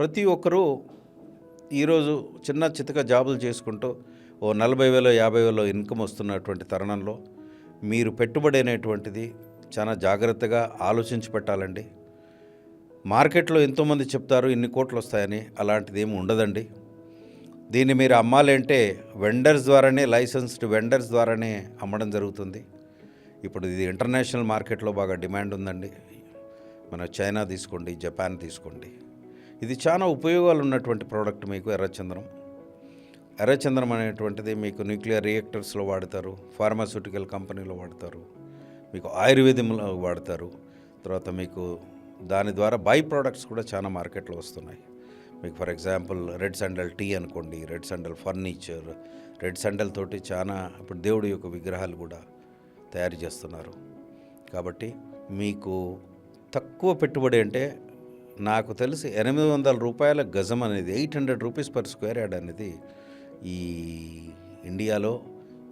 ప్రతి ఒక్కరూ ఈరోజు చిన్న చితక జాబులు చేసుకుంటూ ఓ నలభై వేలో యాభై వేలో ఇన్కమ్ వస్తున్నటువంటి తరుణంలో మీరు పెట్టుబడి అనేటువంటిది చాలా జాగ్రత్తగా ఆలోచించి పెట్టాలండి. మార్కెట్లో ఎంతోమంది చెప్తారు ఇన్ని కోట్లు వస్తాయని. అలాంటిది ఏమి ఉండదండి. దీన్ని మీరు అమ్మాలి అంటే వెండర్స్ ద్వారానే లైసెన్స్డ్ వెండర్స్ ద్వారానే అమ్మడం జరుగుతుంది. ఇప్పుడు ఇది ఇంటర్నేషనల్ మార్కెట్లో బాగా డిమాండ్ ఉందండి. మన చైనా తీసుకోండి జపాన్ తీసుకోండి. ఇది చాలా ఉపయోగాలు ఉన్నటువంటి ప్రోడక్ట్ మీకు ఎర్రచంద్రం ఎర్రచంద్రం అనేటువంటిది మీకు న్యూక్లియర్ రియాక్టర్స్లో వాడతారు ఫార్మాస్యూటికల్ కంపెనీలో వాడతారు మీకు ఆయుర్వేదంలో వాడతారు తర్వాత మీకు దాని ద్వారా బై ప్రోడక్ట్స్ కూడా చాలా మార్కెట్లో వస్తున్నాయి. మీకు for example red sandal tea అనుకోండి red sandal furniture red sandal తోటి చాలా ఇప్పుడు దేవుడి యొక్క విగ్రహాలు కూడా తయారు చేస్తున్నారు. కాబట్టి మీకు తక్కువ పెట్టుబడి అంటే నాకు తెలిసి ఎనిమిది వందల రూపాయల గజం అనేది eight hundred rupees per square yard అనేది ఈ ఇండియాలో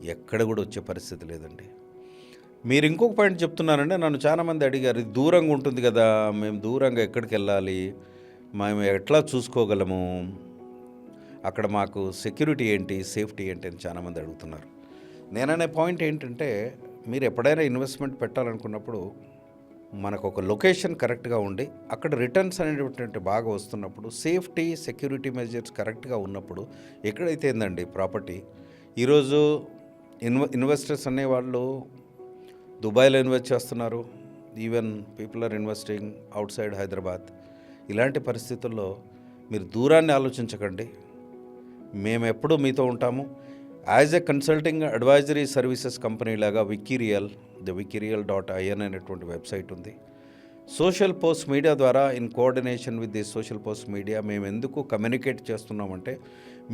ఎక్కడ కూడా వచ్చే పరిస్థితి లేదండి. మీరు ఇంకొక పాయింట్ చెప్తున్నారంటే నన్ను చాలామంది అడిగారు ఇది దూరంగా ఉంటుంది కదా మేము దూరంగా ఎక్కడికి వెళ్ళాలి? మేము ఎట్లా చూసుకోగలము? అక్కడ మాకు సెక్యూరిటీ ఏంటి సేఫ్టీ ఏంటి? అని చాలామంది అడుగుతున్నారు. నేననే పాయింట్ ఏంటంటే మీరు ఎప్పుడైనా ఇన్వెస్ట్మెంట్ పెట్టాలనుకున్నప్పుడు మనకు ఒక లొకేషన్ కరెక్ట్గా ఉండి అక్కడ రిటర్న్స్ అనేటువంటి బాగా వస్తున్నప్పుడు సేఫ్టీ సెక్యూరిటీ మెజర్స్ కరెక్ట్గా ఉన్నప్పుడు ఎక్కడైతే ఏందండి ప్రాపర్టీ? ఈరోజు ఇన్వ ఇన్వెస్టర్స్ అనేవాళ్ళు దుబాయ్లో ఇన్వెస్ట్ చేస్తున్నారు. Even people are investing outside Hyderabad. ఇలాంటి పరిస్థితుల్లో మీరు దూరాన్ని ఆలోచించకండి. మేము ఎప్పుడూ మీతో ఉంటాము. As a consulting advisory services company లాగా Vikireal the Vikireal dot IN అనేటువంటి వెబ్సైట్ ఉంది. సోషల్ పోస్ట్ మీడియా ద్వారా in coordination with the social post media మేము ఎందుకు కమ్యూనికేట్ చేస్తున్నామంటే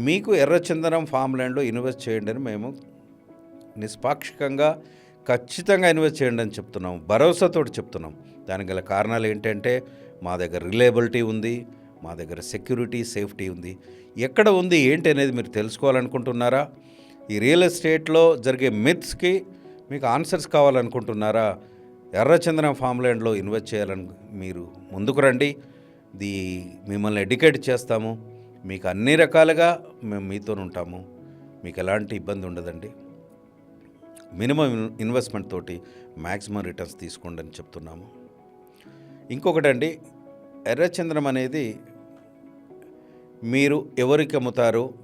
మీకు ఎర్రచందనం ఫామ్ ల్యాండ్లో ఇన్వెస్ట్ చేయండి అని మేము నిష్పాక్షికంగా ఖచ్చితంగా ఇన్వెస్ట్ చేయండి అని చెప్తున్నాం. భరోసాతోటి చెప్తున్నాం. దానికి గల కారణాలు ఏంటంటే మా దగ్గర రిలయబిలిటీ ఉంది మా దగ్గర సెక్యూరిటీ సేఫ్టీ ఉంది. ఎక్కడ ఉంది ఏంటి అనేది మీరు తెలుసుకోవాలనుకుంటున్నారా? ఈ రియల్ ఎస్టేట్లో జరిగే మిత్స్కి మీకు ఆన్సర్స్ కావాలనుకుంటున్నారా? ఎర్రచందనం ఫామ్ ల్యాండ్లో ఇన్వెస్ట్ చేయాలని మీరు ముందుకు రండి. ది మిమ్మల్ని ఎడ్యుకేట్ చేస్తాము. మీకు అన్ని రకాలుగా మేము మీతో ఉంటాము. మీకు ఎలాంటి ఇబ్బంది ఉండదండి. మినిమం ఇన్వెస్ట్మెంట్ తోటి మ్యాక్సిమం రిటర్న్స్ తీసుకోండి అని చెప్తున్నాము. ఇంకొకటండి ఎర్రచంద్రం అనేది మీరు ఎవరికి అమ్ముతారు?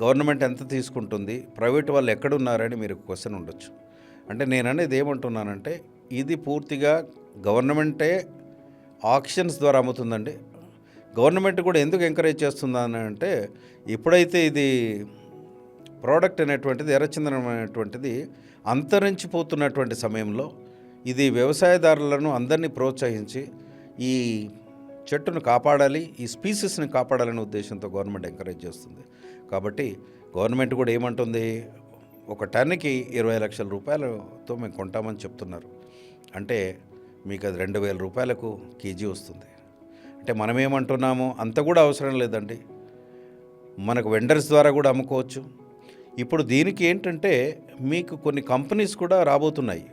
గవర్నమెంట్ ఎంత తీసుకుంటుంది ప్రైవేట్ వాళ్ళు ఎక్కడున్నారని మీరు క్వశ్చన్ ఉండొచ్చు. అంటే నేను అనేది ఏమంటున్నానంటే ఇది పూర్తిగా గవర్నమెంటే ఆక్షన్స్ ద్వారా అమ్ముతుందండి. గవర్నమెంట్ కూడా ఎందుకు ఎంకరేజ్ చేస్తుందని అంటే ఎప్పుడైతే ఇది ప్రోడక్ట్ అనేటువంటిది ఎర్రచందనం అనేటువంటిది అంతరించిపోతున్నటువంటి సమయంలో ఇది వ్యవసాయదారులను అందరినీ ప్రోత్సహించి ఈ చెట్టును కాపాడాలి ఈ స్పీసీస్ని కాపాడాలనే ఉద్దేశంతో గవర్నమెంట్ ఎంకరేజ్ చేస్తుంది. కాబట్టి గవర్నమెంట్ కూడా ఏమంటుంది? ఒక టన్నుకి ఇరవై లక్షల రూపాయలతో మేము కొంటామని చెప్తున్నారు. అంటే మీకు అది రెండు వేల రూపాయలకు కేజీ వస్తుంది. అంటే మనం ఏమంటున్నాము? అంత కూడా అవసరం లేదండి. మనకు వెండర్స్ ద్వారా కూడా అమ్ముకోవచ్చు. ఇప్పుడు దీనికి ఏంటంటే మీకు కొన్ని కంపెనీస్ కూడా రాబోతున్నాయి.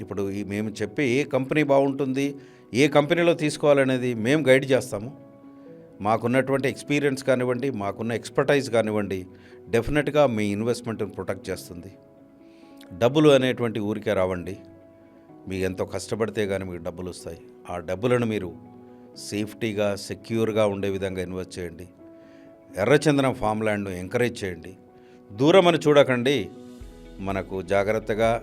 ఇప్పుడు మేము చెప్పే ఏ కంపెనీ బాగుంటుంది? ఏ కంపెనీలో తీసుకోవాలనేది మేము గైడ్ చేస్తాము. మాకున్నటువంటి ఎక్స్పీరియన్స్ కానివ్వండి మాకున్న ఎక్స్పర్టైజ్ కానివ్వండి డెఫినెట్గా మీ ఇన్వెస్ట్మెంట్ని ప్రొటెక్ట్ చేస్తుంది. డబ్బులు అనేటువంటి ఊరికే రావండి. మీకు ఎంతో కష్టపడితే కానీ మీకు డబ్బులు వస్తాయి. ఆ డబ్బులను మీరు సేఫ్టీగా సెక్యూర్గా ఉండే విధంగా ఇన్వెస్ట్ చేయండి. ఎర్రచందనం ఫామ్ ల్యాండ్ను ఎంకరేజ్ చేయండి. దూరం అని చూడకండి. మనకు జాగ్రత్తగా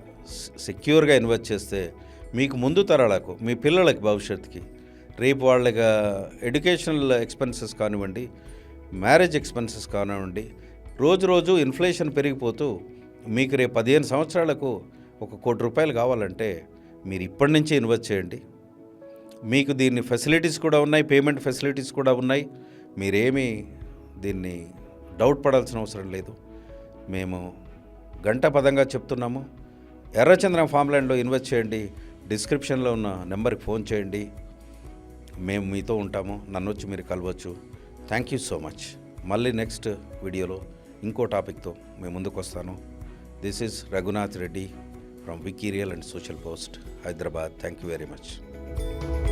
సెక్యూర్గా ఇన్వెస్ట్ చేస్తే మీకు ముందు తరాలకు మీ పిల్లలకి భవిష్యత్తుకి రేపు వాళ్ళకి ఎడ్యుకేషనల్ ఎక్స్పెన్సెస్ కానివ్వండి మ్యారేజ్ ఎక్స్పెన్సెస్ కానివ్వండి రోజు రోజు ఇన్ఫ్లేషన్ పెరిగిపోతూ మీకు రేపు పదిహేను సంవత్సరాలకు ఒక కోటి రూపాయలు కావాలంటే మీరు ఇప్పటి నుంచే ఇన్వెస్ట్ చేయండి. మీకు దీన్ని ఫెసిలిటీస్ కూడా ఉన్నాయి పేమెంట్ ఫెసిలిటీస్ కూడా ఉన్నాయి. మీరేమీ దీన్ని డౌట్ పడాల్సిన అవసరం లేదు. మేము గంట పదంగా చెప్తున్నాము. ఎర్రచంద్రం ఫామ్లాండ్లో ఇన్వెస్ట్ చేయండి. డిస్క్రిప్షన్లో ఉన్న నెంబర్కి ఫోన్ చేయండి. మేము మీతో ఉంటాము. నన్ను వచ్చి మీరు కలవచ్చు. థ్యాంక్ యూ సో మచ్ మళ్ళీ నెక్స్ట్ వీడియోలో ఇంకో టాపిక్తో మేము ముందుకు వస్తాను. This is Raghunath Reddy from Vikireal and social post Hyderabad thank you very much